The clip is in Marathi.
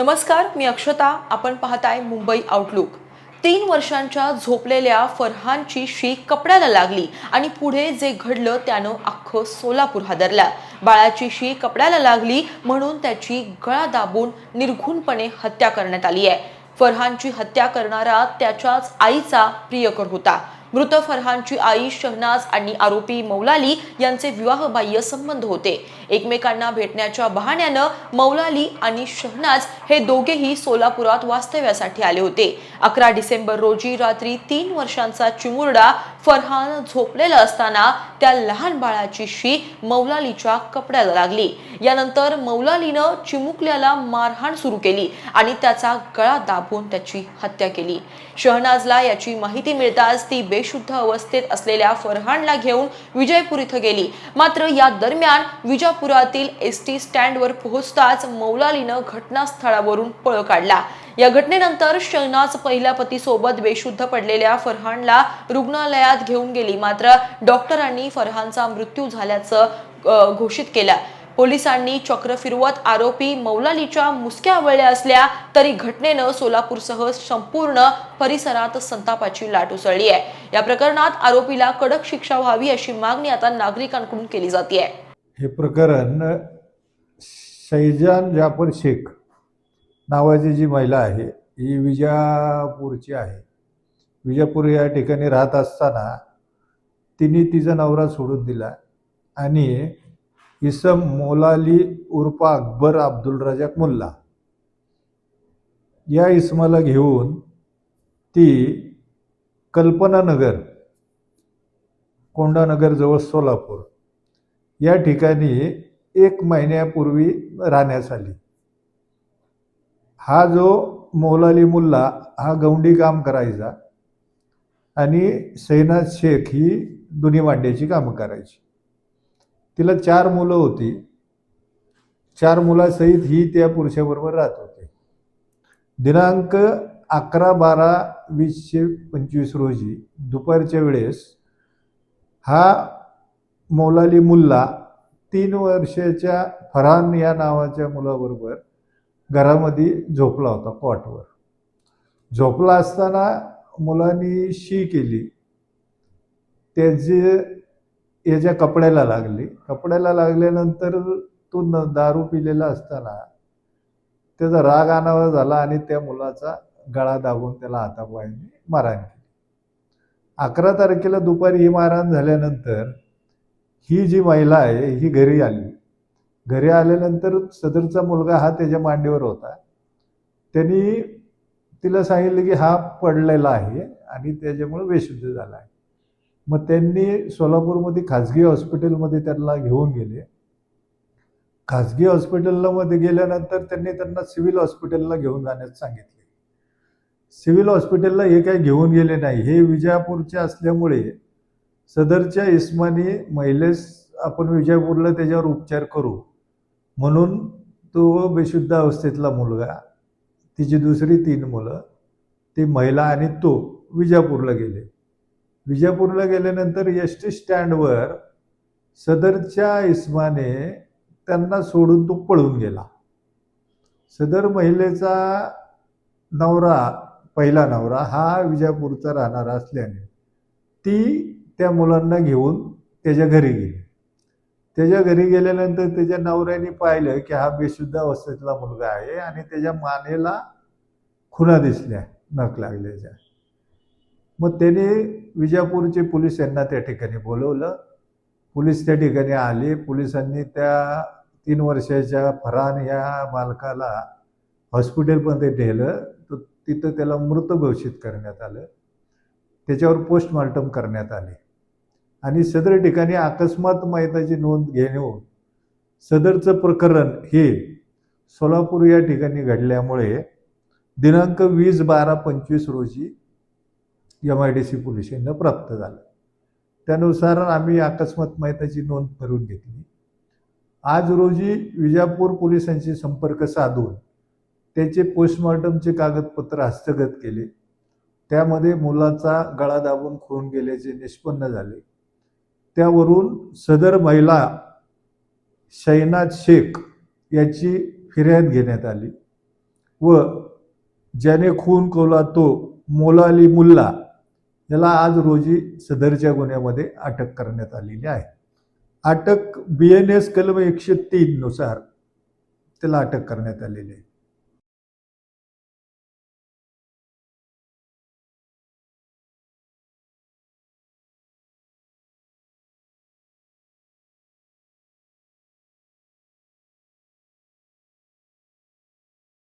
नमस्कार मी अक्षता. आपण पाहताय मुंबई आउटलुक तीन वर्षांच्या झोपलेल्या फरहानची शी कपड्याला लागली आणि पुढे जे घडलं त्यानं अख्खं सोलापूर हादरला. बाळाची शी कपड्याला लागली म्हणून त्याची गळा दाबून निर्घुणपणे हत्या करण्यात आली आहे. फरहानची हत्या करणारा त्याच्याच आईचा प्रियकर होता. मृत फरहानची आई शहनाज आणि आरोपी मौलाली यांचे विवाहबाह्य संबंध होते. एकमेकांना भेटण्याच्या बहाण्यानं मौलाली आणि शहनाज हे दोघेही सोलापुरात वास्तव्यासाठी आले होते. अकरा डिसेंबर रोजी रात्री तीन वर्षांचा चिमुरडा फरहान झोपलेला असताना त्या लहान बाळाची शी मौलालीच्या कपड्याला लागली. यानंतर मौलालीनं चिमुकल्याला मारहाण सुरू केली आणि त्याचा गळा दाबून त्याची हत्या केली. शहनाजला याची माहिती मिळताच ती बेशुद्ध अवस्थेत असलेल्या फरहानला घेऊन विजयपूर इथं गेली. मात्र या दरम्यान विजापुरातील एस टी स्टँडवर पोहोचताच मौलालीनं घटनास्थळावरून पळ काढला. या घटनेनंतर शहनाज पहिल्या पतीसोबत बेशुद्ध पडलेल्या फरहानला रुग्णालयात घेऊन गेली. मात्र डॉक्टरांनी फरहानचा मृत्यू झाल्याचं घोषित केलं. पोलिसांनी चक्र फिरवत आरोपी मौलालीच्या मुसक्या आवळल्या असल्या तरी घटनेनं सोलापूरसह संपूर्ण परिसरात संतापाची लाट उसळली आहे. या प्रकरणात आरोपीला कडक शिक्षा व्हावी अशी मागणी आता नागरिकांकडून केली जाते हे प्रकरण शैजान जाफर शेख नावाची जी महिला आहे ही विजापूरची आहे. विजापूर या ठिकाणी राहत असताना तिने तिचा नवरा सोडून दिला आणि इसम मोलाली उर्फा अकबर अब्दुल रजाक मुल्ला या इसमाला घेऊन ती कल्पनानगर कोंडानगर जवळ सोलापूर या ठिकाणी एक महिन्यापूर्वी राहण्यास आली. हा जो मौलाली मुल्ला हा गौंडी काम करायचा आणि सैनाज शेख ही दोन्ही मांड्याची कामं करायची. तिला चार मुलं होती. चार मुलासहित ही त्या पुरुषाबरोबर राहत होते. दिनांक अकरा बारा वीसशे पंचवीस रोजी दुपारच्या वेळेस हा मौलाली मुल्ला तीन वर्षाच्या फरहान या नावाच्या मुलाबरोबर घरामध्ये झोपला होता कॉटवर. झोपला असताना मुलांनी शी केली. त्याचे याच्या कपड्याला लागली कपड्याला लागल्यानंतर तो न दारू पिलेला असताना त्याचा राग आणावा झाला आणि त्या मुलाचा गळा दाबून त्याला हातापायाने मारहाण केली. अकरा तारखेला दुपारी ही मारहाण झाल्यानंतर ही जी महिला आहे ही घरी आली. घरी आल्यानंतर सदरचा मुलगा हा त्याच्या मांडीवर होता. त्यांनी तिला सांगितलं की हा पडलेला आहे आणि त्याच्यामुळे बेशुद्ध झाला आहे. मग त्यांनी सोलापूरमध्ये खाजगी हॉस्पिटलमध्ये त्यांना घेऊन गेले. खाजगी हॉस्पिटलला मध्ये गेल्यानंतर त्यांनी त्यांना सिव्हिल हॉस्पिटलला घेऊन जाण्यास सांगितले. सिव्हिल हॉस्पिटलला हे काही घेऊन गेले नाही. हे विजापूरचे असल्यामुळे सदरच्या इस्मानी महिलेस आपण विजयपूरला त्याच्यावर उपचार करू. म्हणून तो बेशुद्ध अवस्थेतला मुलगा तिची दुसरी तीन मुलं ती महिला आणि तो विजापूरला गेले. विजापूरला गेल्यानंतर एस टी स्टँडवर सदरच्या इस्माने त्यांना सोडून तो पळून गेला. सदर महिलेचा नवरा पहिला नवरा हा विजापूरचा राहणारा असल्याने ती त्या मुलांना घेऊन त्याच्या घरी गेली. त्याच्या घरी गेल्यानंतर त्याच्या नवऱ्याने पाहिलं की हा बेशुद्ध अवस्थेतला मुलगा आहे आणि त्याच्या मानेला खुणा दिसल्या नख लागल्याच्या. मग त्याने विजापूरचे पोलीस यांना त्या ठिकाणी बोलवलं. पोलीस त्या ठिकाणी आले. पोलिसांनी त्या तीन वर्षाच्या फरान या मालकाला हॉस्पिटलमध्ये नेलं. तर तिथं त्याला मृत घोषित करण्यात आलं. त्याच्यावर पोस्टमॉर्टम करण्यात आले. आणि सदर ठिकाणी अकस्मात माहिताची नोंद घेऊन सदरचं प्रकरण हे सोलापूर या ठिकाणी घडल्यामुळे दिनांक वीस बारा पंचवीस रोजी M I D C police प्राप्त झालं. त्यानुसार आम्ही अकस्मात माहिताची नोंद करून घेतली. आज रोजी विजापूर पोलिसांशी संपर्क साधून त्याचे पोस्टमॉर्टमचे कागदपत्र हस्तगत केले. त्यामध्ये मुलाचा गळा दाबून खून गेल्याचे निष्पन्न झाले. त्यावरून सदर महिला शैनाज शेख याची फिर्याद घेण्यात आली व ज्याने खून कवला तो मोलाली मुल्ला याला आज रोजी सदरच्या गुन्ह्यामध्ये अटक करण्यात आलेली आहे. अटक बी एन एस कलम एकशे तीन नुसार त्याला अटक करण्यात आलेली आहे.